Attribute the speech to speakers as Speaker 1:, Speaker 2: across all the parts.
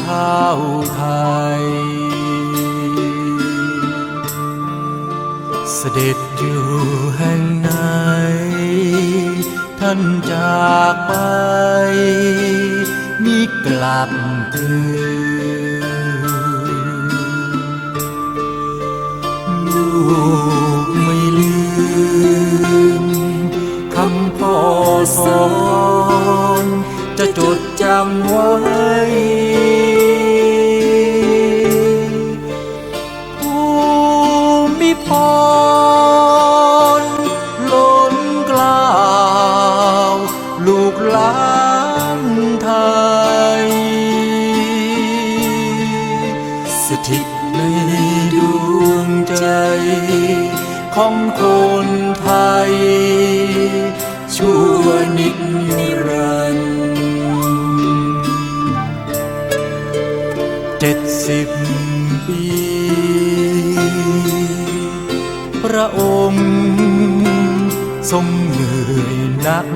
Speaker 1: ชาวไทย เสด็จอยู่แห่งไหน ท่านจากไป มิกลับคืนลูกไม่ลืมคำพ่อสอน จะจดจำไว้ ภูมิพรล้นกล้าว ลูกหลานไทย สถิตในดวงใจ ของคนไทย พระองค์ทรงเหนื่อยนัก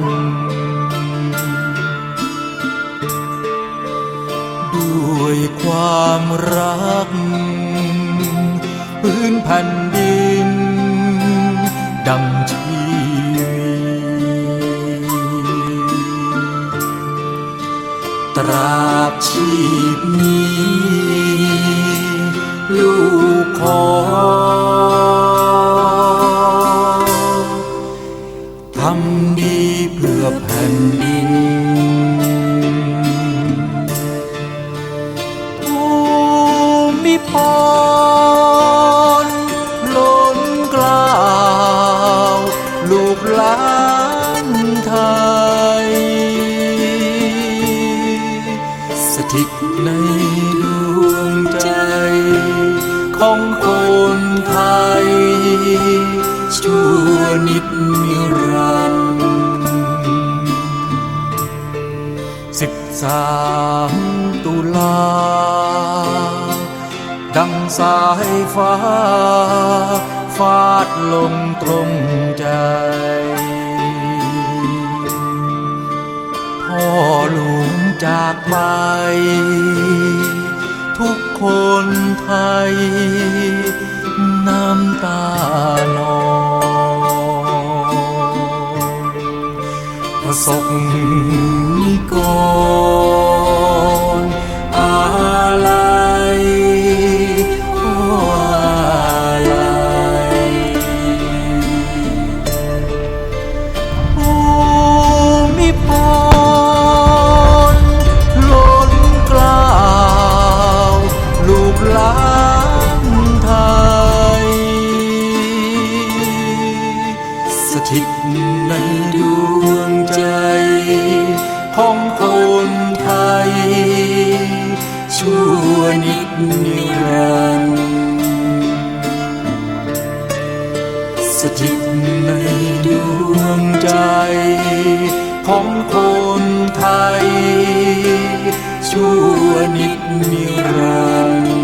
Speaker 1: ด้วยความรัก พื้นแผ่นดินดังชีวิตตราบชีพนี้ ทำดีเพื่อแผ่นดิน ภูมิพรล้นกล้าวลูกหลานไทย สถิตในดวงใจ ของคนไทยชั่วนิดนิ สามตุลา ดังสายฟ้า ฟาดลงตรงใจ พ่อหลวงจากไป ทุกคนไทย น้ำตานองประสบ ดวงใจของคนไทย ชั่วนิดนิรันดร์สถิตในดวงใจของคนไทย ชั่วนิดนิรันดร์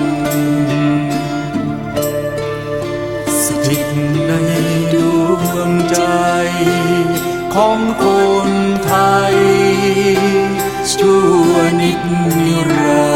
Speaker 1: สถิตใน ของคนไทยชั่วนิดนิรัน